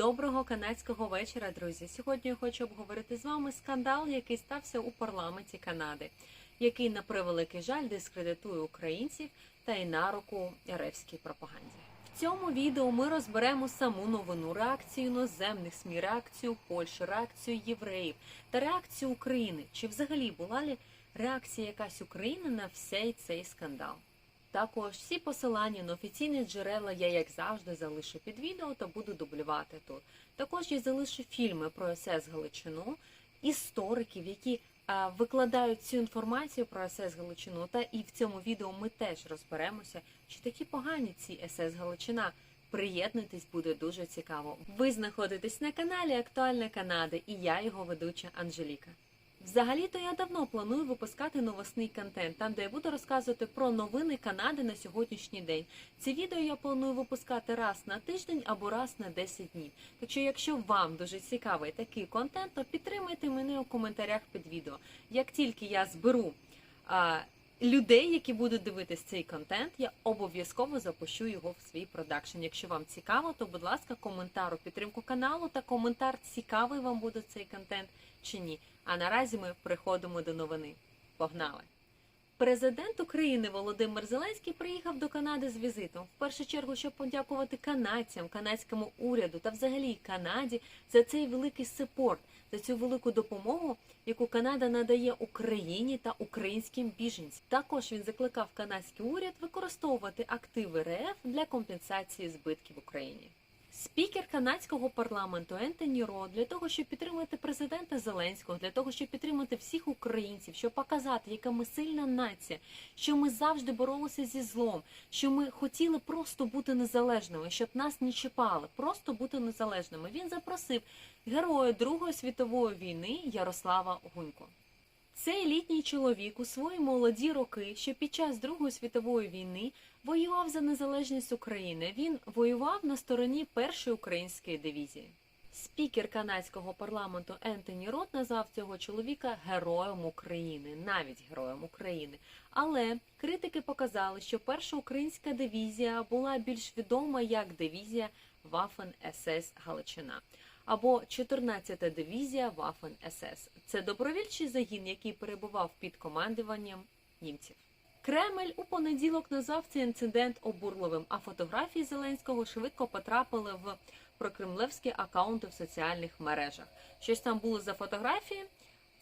Доброго канадського вечора, друзі. Сьогодні я хочу обговорити з вами скандал, який стався у парламенті Канади, який на превеликий жаль дискредитує українців та й на руку ревській пропаганді. В цьому відео ми розберемо саму новину, реакцію іноземних СМІ, реакцію Польщі, реакцію євреїв та реакцію України. Чи взагалі була ли реакція якась України на всей цей скандал? Також всі посилання на офіційні джерела я, як завжди, залишу під відео та буду дублювати тут. Також я залишу фільми про СС Галичину, істориків, які викладають цю інформацію про СС Галичину. Та і в цьому відео ми теж розберемося, чи такі погані ці СС Галичина. Приєднуйтесь, буде дуже цікаво. Ви знаходитесь на каналі Актуальна Канада і я його ведуча Анжеліка. Взагалі-то я давно планую випускати новосний контент, там де я буду розказувати про новини Канади на сьогоднішній день. Ці відео я планую випускати раз на тиждень або раз на 10 днів. Так що, якщо вам дуже цікавий такий контент, то підтримайте мене у коментарях під відео. Як тільки я зберу а, людей, які будуть дивитись цей контент, я обов'язково запущу його в свій продакшн. Якщо вам цікаво, то будь ласка, коментар у підтримку каналу та коментар, цікавий вам буде цей контент чи ні. А наразі ми приходимо до новини. Погнали! Президент України Володимир Зеленський приїхав до Канади з візитом. В першу чергу, щоб подякувати канадцям, канадському уряду та взагалі Канаді за цей великий сепорт, за цю велику допомогу, яку Канада надає Україні та українським біженцям. Також він закликав канадський уряд використовувати активи РФ для компенсації збитків Україні. Спікер канадського парламенту Ентоні Ро для того, щоб підтримати президента Зеленського, для того, щоб підтримати всіх українців, щоб показати, яка ми сильна нація, що ми завжди боролися зі злом, що ми хотіли просто бути незалежними, щоб нас не чіпали, просто бути незалежними. Він запросив героя Другої світової війни Ярослава Гунько. Цей літній чоловік у свої молоді роки, що під час Другої світової війни воював за незалежність України. Він воював на стороні першої української дивізії. Спікер канадського парламенту Ентоні Рот назвав цього чоловіка героєм України, навіть героєм України. Але критики показали, що перша українська дивізія була більш відома як дивізія Waffen СС Галичина або 14-та дивізія Waffen СС. Це добровільчий загін, який перебував під командуванням німців. Кремль у понеділок назвав цей інцидент обурливим, а фотографії Зеленського швидко потрапили в прокремлевські акаунти в соціальних мережах. Щось там було за фотографії.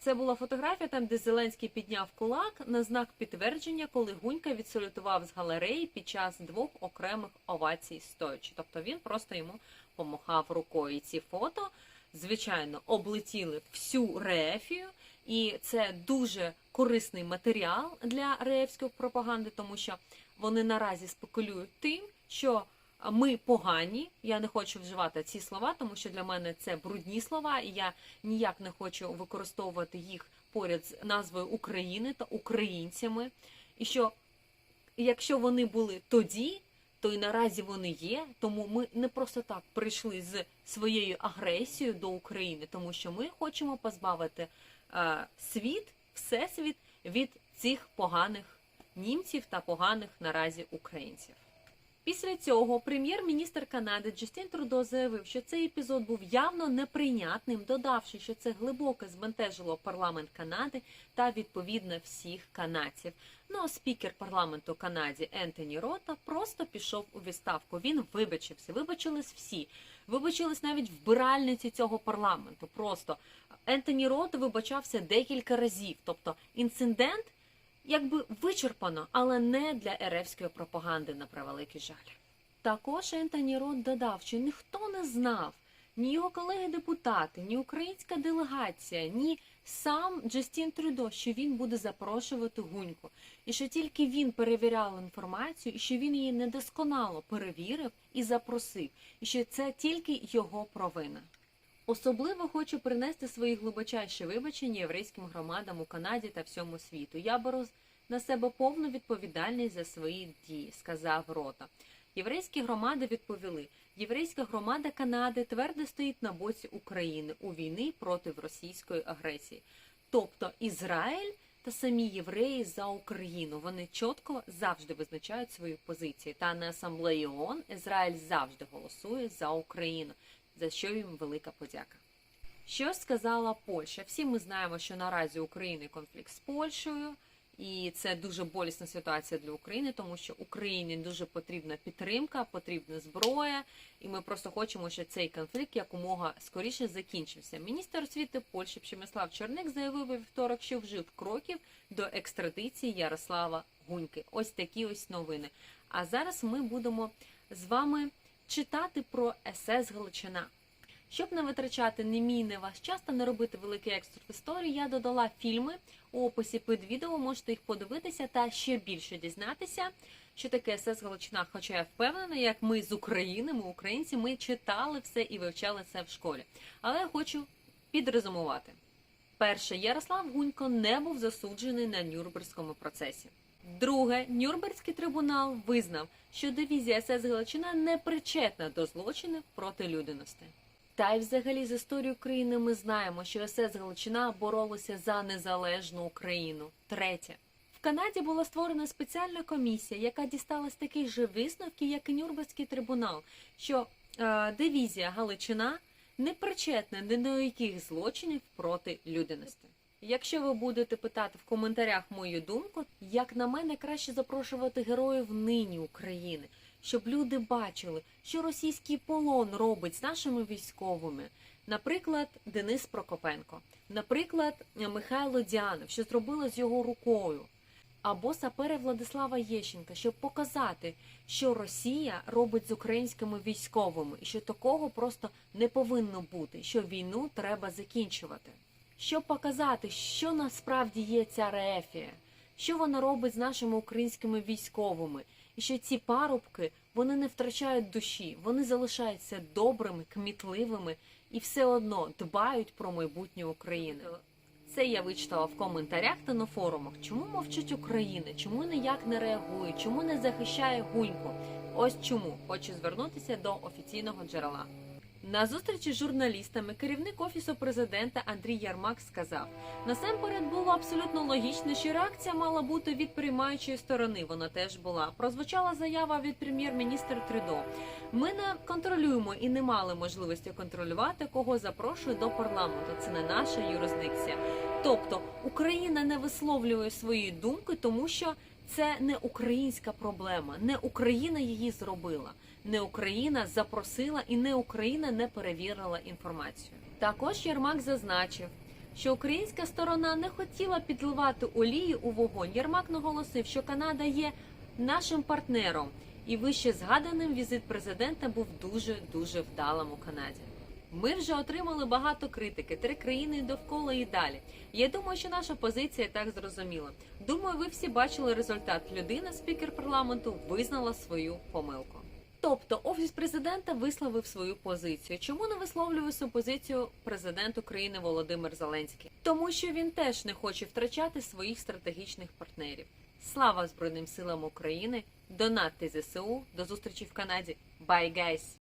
Це була фотографія там, де Зеленський підняв кулак на знак підтвердження, коли Гунька відсалютував з галереї під час двох окремих овацій стоячи. Тобто він просто йому помахав рукою. І ці фото, звичайно, облетіли всю рефію, і це дуже корисний матеріал для реєвської пропаганди, тому що вони наразі спекулюють тим, що ми погані. Я не хочу вживати ці слова, тому що для мене це брудні слова, і я ніяк не хочу використовувати їх поряд з назвою України та українцями. І що якщо вони були тоді, то і наразі вони є. Тому ми не просто так прийшли з своєю агресією до України, тому що ми хочемо позбавити е, світ, всесвіт від цих поганих німців та поганих наразі українців. Після цього прем'єр-міністр Канади Джастін Трудо заявив, що цей епізод був явно неприйнятним, додавши, що це глибоко збентежило парламент Канади та відповідно всіх канадців. Ну а спікер парламенту Канаді Ентоні Рота просто пішов у відставку. Він вибачився, вибачились всі, вибачились навіть вбиральниці цього парламенту. Просто Ентоні Рота вибачався декілька разів. Тобто інцидент якби вичерпано, але не для еревської пропаганди на превеликий жаль. Також Ентоні Рот додав, що ніхто не знав, ні його колеги-депутати, ні українська делегація, ні сам Джастін Трюдо, що він буде запрошувати гуньку, і що тільки він перевіряв інформацію, і що він її недосконало перевірив і запросив, і що це тільки його провина. Особливо хочу принести свої глибочайші вибачення єврейським громадам у Канаді та всьому світу. Я беру на себе повну відповідальність за свої дії, сказав Рота. Єврейські громади відповіли: єврейська громада Канади твердо стоїть на боці України у війни проти російської агресії. Тобто Ізраїль та самі євреї за Україну вони чітко завжди визначають свої позиції. Та на асамблеї ООН Ізраїль завжди голосує за Україну. За що їм велика подяка. Що сказала Польща? Всі ми знаємо, що наразі України конфлікт з Польщею, і це дуже болісна ситуація для України, тому що Україні дуже потрібна підтримка, потрібна зброя, і ми просто хочемо, щоб цей конфлікт якомога скоріше закінчився. Міністр освіти Польщі Przemysław Черник заявив у вівторок, що вжив кроків до екстрадиції Ярослава Гуньки. Ось такі ось новини. А зараз ми будемо з вами читати про СС Галичина. Щоб не витрачати ні мій, ні ваш час та не робити великий екстр в історії, я додала фільми у описі під відео. Можете їх подивитися та ще більше дізнатися, що таке СС Галичина. Хоча я впевнена, як ми з України, ми українці, ми читали все і вивчали це в школі. Але я хочу підрезумувати. Перше, Ярослав Гунько не був засуджений на Нюрнберзькому процесі. Друге, Нюрнберзький трибунал визнав, що дивізія СС Галичина не причетна до злочинів проти людяності. Та й взагалі з історії України ми знаємо, що СС Галичина боролася за незалежну Україну. Третє. В Канаді була створена спеціальна комісія, яка дісталась таких же висновків, як і Нюрнберзький трибунал, що е, дивізія Галичина не причетна ні до яких злочинів проти людяності. Якщо ви будете питати в коментарях мою думку, як на мене краще запрошувати героїв нині України, щоб люди бачили, що російський полон робить з нашими військовими. Наприклад, Денис Прокопенко, наприклад, Михайло Дянов, що зробили з його рукою, або сапери Владислава Єщенка, щоб показати, що Росія робить з українськими військовими, і що такого просто не повинно бути, що війну треба закінчувати. Щоб показати, що насправді є ця рефія, що вона робить з нашими українськими військовими, і що ці парубки вони не втрачають душі, вони залишаються добрими, кмітливими і все одно дбають про майбутнє України. Це я вичитала в коментарях та на форумах. Чому мовчить Україна? Чому ніяк не реагує? Чому не захищає гуньку? Ось чому хочу звернутися до офіційного джерела. На зустрічі з журналістами керівник офісу президента Андрій Ярмак сказав: насамперед було абсолютно логічно, що реакція мала бути від приймаючої сторони. Вона теж була. Прозвучала заява від прем'єр-міністра Трюдо. Ми не контролюємо і не мали можливості контролювати, кого запрошують до парламенту. Це не наша юрисдикція. Тобто Україна не висловлює свої думки, тому що це не українська проблема, не Україна її зробила, не Україна запросила і не Україна не перевірила інформацію. Також Єрмак зазначив, що українська сторона не хотіла підливати олії у вогонь. Єрмак наголосив, що Канада є нашим партнером, і вище згаданим візит президента був дуже дуже вдалим у Канаді. Ми вже отримали багато критики, три країни довкола і далі. Я думаю, що наша позиція так зрозуміла. Думаю, ви всі бачили результат. Людина, спікер парламенту, визнала свою помилку. Тобто офіс президента висловив свою позицію. Чому не висловлює свою позицію президент України Володимир Зеленський? Тому що він теж не хоче втрачати своїх стратегічних партнерів. Слава Збройним силам України! Донатьте ЗСУ. До зустрічі в Канаді. Bye, guys!